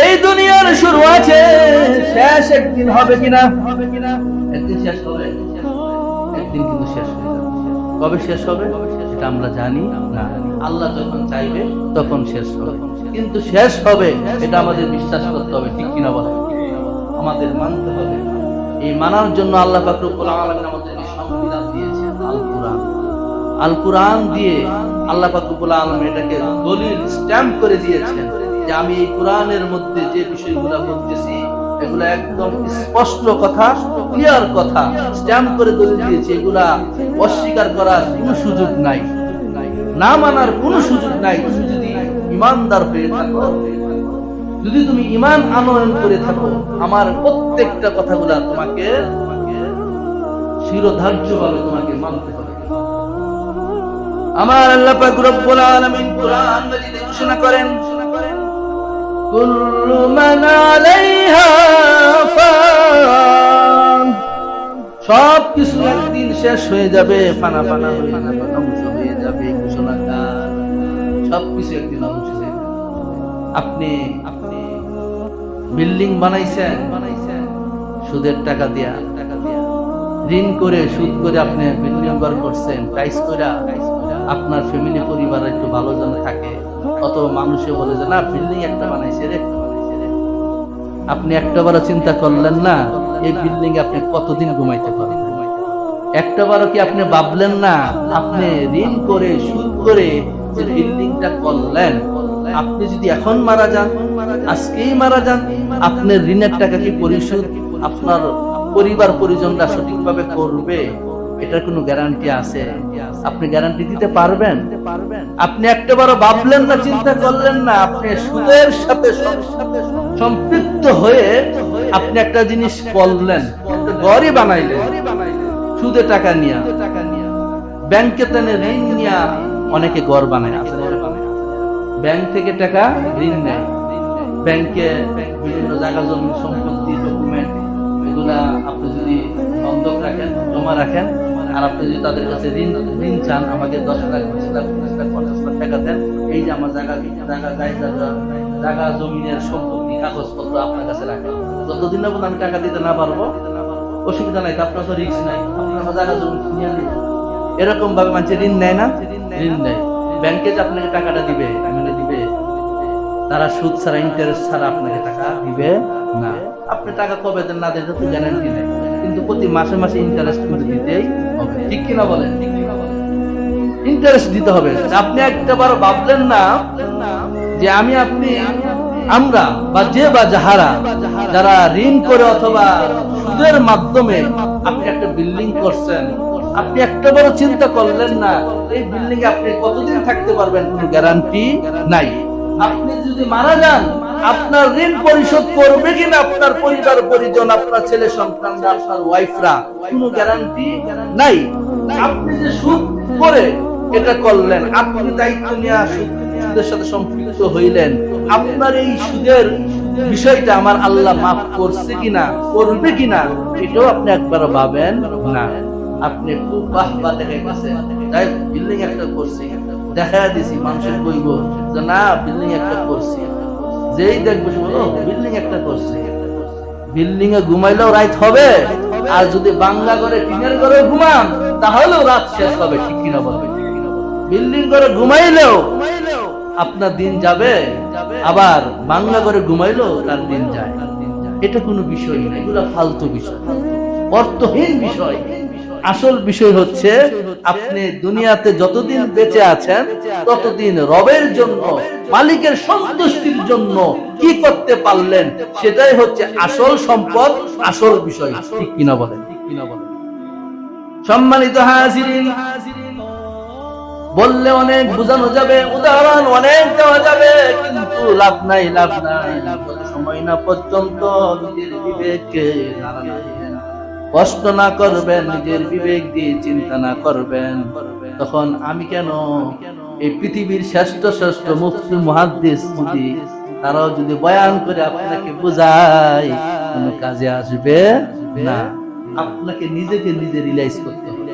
এই দুনিয়ার শুরু আছে। শেষ একদিন হবে কিনা? হবে কিনা? একদিন শেষ হবে। একদিন কিন্তু শেষ যাবে। কবে শেষ হবে? সেটা আমরা জানি না। আল্লাহ যখন চাইবে, তখন শেষ হবে। কিন্তু শেষ হবে, এটা আমাদের বিশ্বাস করতে হবে, ঠিক কিনা বলে আমাদের মানতে হবে। এই মানার জন্য আল্লাহ ফাকরুল আলমিন আমাদের সংবিধান দিয়েছে আল কোরআন আল কোরআন দিয়ে আল্লাহ ফাকরুল আলম এটাকে দলিল স্ট্যাম্প করে দিয়েছেন। যে আমি এই কোরআনের মধ্যে যে বিষয়গুলো বলতেছি, এগুলো একদম স্পষ্ট কথা ক্লিয়ার কথা স্ট্যাম্প করে দলিল দিয়েছে, এগুলা অস্বীকার করার কোনো সুযোগ নাই। না মানার কোনো সুযোগ নাই যদি ইমানদার হয়ে থাকো। যদি তুমি ইমান আনয়ন করে থাকো, আমার প্রত্যেকটা কথাগুলা তোমাকে শিরোধার্য ভাবে তোমাকে মানতে হবে। আমার আল্লাহ পাক রব্বুল কোরআন ঘোষণা করেন কুল্লু মান আলাইহা ফান সব কিছু একদিন শেষ হয়ে যাবে, ফানা ফানা হয়ে ধ্বংস হয়ে যাবে, ঘোষণা সব কিছু একদিন ধ্বংস হয়ে আপনি আপনি বিল্ডিং বানাইছেন বানাইছেন, সুদের টাকা দিয়া। টাকা দিয়া ঋণ করে, সুদ করে আপনি বিল্ডিং ঘর করছেন টাইস করে আপনার ফ্যামিলি পরিবার একটু ভালো যেন থাকে। অত মানুষে বলে যে, না, বিল্ডিং একটা বানাইছে রে। আপনি একটাবারও চিন্তা করলেন না, এই বিল্ডিং আপনি কতদিন ঘুমাইতে পারবেন? একটাবারও কি আপনি ভাবলেন না, আপনি ঋণ করে, সুদ করে যে বিল্ডিংটা করলেন, আপনি যদি এখন মারা যান, আজকেই মারা যান, আপনার ঋণের টাকা কি পরিশোধ আপনার পরিবার পরিজনরা সঠিকভাবে করবে? এটার কোনো গ্যারান্টি আছে? আপনি গ্যারান্টি দিতে পারবেন? আপনি একটাবারও ভাবলেন না, চিন্তা করলেন না, আপনি সুদের সাথে সম্পৃক্ত হয়ে আপনি একটা জিনিস করলেন, একটা ঘরই বানাইলেন, সুদে টাকা নিয়ে। ব্যাংকে তেনে ঋণ নিয়ে অনেকে ঘর বানায় ব্যাংক থেকে টাকা ঋণ নেয়। ব্যাংকে বিভিন্ন জায়গা জমি, সম্পত্তি ডকুমেন্ট এগুলা আপনি যদি বন্ধক রাখেন জমা রাখেন। আর আপনি যদি তাদের কাছে ঋণ ঋণ চান আমাকে দশ লাখ বিশ লাখ পঞ্চাশ লাখ পঞ্চাশ লাখ টাকা দেন। এই যে আমার জায়গা জায়গা জায়গা জায়গা জমিনের সম্পত্তি কাগজপত্র আপনার কাছে রাখেন। যতদিন না আমি টাকা দিতে না পারব অসুবিধা নাই তো আপনার তো রিস্ক নাই। আমার জায়গা জমি কিনে নিন এরকম ভাবে মানুষের ঋণ নেয় না? ঋণ নেয়। ব্যাংকে যে আপনাকে টাকাটা দিবে মানে দিবে তারা সুদ ছাড়া ইন্টারেস্ট ছাড়া আপনাকে টাকা দিবে না। আপনি টাকা কবে দেন না দেন তো গ্যারান্টি নেই। কিন্তু প্রতি মাসে মাসে ইন্টারেস্ট কিন্তু দিতেই হবে। ঠিক কিনা বলেন? ইন্টারেস্ট দিতে হবে। আপনি একটা বার ভাবলেন না যে আমি আপনি আমরা বা যে বা যাহারা যারা ঋণ করে অথবা সুদের মাধ্যমে আপনি একটা বিল্ডিং করছেন, আপনি একটা বড় চিন্তা করলেন না, এই বিল্ডিং এ আপনি কতদিন থাকতে পারবেন কোনো গ্যারান্টি নাই। আপনি যদি মারা যান আপনার ঋণ পরিশোধ করবে কিনা, আপনার পরিবার, পরিজন, আপনার ছেলে সন্তান, আপনার ওয়াইফরা কোনো গ্যারান্টি নাই। আপনি যে সুদ করে এটা করলেন, আপনি দায়িত্ব নিয়ে সুদের সাথে সম্পৃক্ত হইলেন, আপনার এই সুদের বিষয়টা আমার আল্লাহ মাফ করছে কিনা, করবে কিনা, এটাও আপনি একবার ভাবেন না। আপনি খুব বাহ বা দেখে তাই বিল্ডিং একটা করছি। দেখা দিছি, মানুষের কইব যে না বিল্ডিং একটা করছি। যেই দেখব বিল্ডিং একটা করছি। বিল্ডিং এ ঘুমাইলেও রাত হবে। আর যদি বাংলা করে টিনের ঘরে ঘুমান, তাহলেও রাত শেষ হবে কিনা বলবে? বিল্ডিং করে ঘুমাইলেও আপনার দিন যাবে। আবার বাংলা করে ঘুমাইলেও তার দিন যায়। এটা কোনো বিষয় না, এগুলো ফালতু বিষয়। অর্থহীন বিষয়। আসল বিষয় হচ্ছে, আপনি দুনিয়াতে যতদিন বেঁচে আছেন, ততদিন রবের জন্য, মালিকের সন্তুষ্টির জন্য কি করতে পারলেন, সেটাই হচ্ছে আসল সম্পদ, আসল বিষয়। ঠিক কিনা বলেন? সম্মানিত হাজিরিন, বললে অনেক বোঝানো যাবে, উদাহরণ অনেক দেওয়া যাবে, কিন্তু লাভ নাই লাভ নাই। সময় না পর্যন্ত নিজের বিবেককে কষ্ট না করবেন, নিজের বিবেক দিয়ে চিন্তা না করবেন। তখন আমি কেন এই পৃথিবীর শ্রেষ্ঠ শ্রেষ্ঠ মুফতি মহাদ্দেশ যদি তারাও যদি বয়ান করে আপনাকে বোঝায়, কোনো কাজে আসবে না। আপনাকে নিজেকে নিজে রিলাইজ করতে হবে।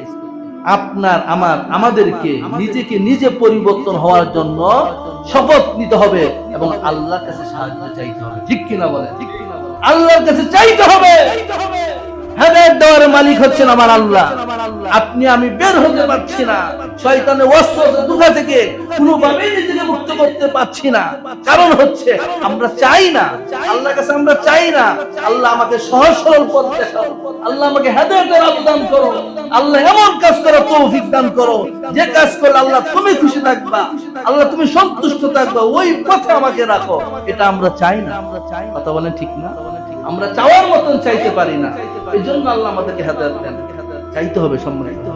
আপনার, আমার, আমাদেরকে নিজেকে নিজে পরিবর্তন হওয়ার জন্য শপথ নিতে হবে এবং আল্লাহর কাছে সাহায্য চাইতে হবে। ঠিক কিনা বলে ঠিক কিনা বলে? আল্লাহর কাছে চাইতে হবে। হেদায়ত দেওয়ার মালিক হচ্ছেন আমার আল্লাহ। আপনি আমি বের হতে পারছি না। শয়তানের অস্ত্র দুঃখা থেকে। কোনোভাবে নিজেকে মুক্ত করতে পারছি না। কারণ হচ্ছে, আমরা চাই না। আল্লাহর কাছে আমরা চাই না। আল্লাহ আমাকে সহজ সরল পথ দেখাও। আল্লাহ আমাকে হেদায়তের আবেদন করো। আল্লাহ এমন কাজ করো তৌফিক দান করো। যে কাজ করলে আল্লাহ তুমি খুশি থাকবা। আল্লাহ তুমি সন্তুষ্ট থাকবা। ওই পথে আমাকে রাখো। এটা আমরা চাই না। আমরা চাই কথা বলেন ঠিক না? আমরা চাওয়ার মতন চাইতে পারি না। এই জন্য আল্লাহ আমাদেরকে হেদায়ত দেন। চাইতে হবে সম্মানিত।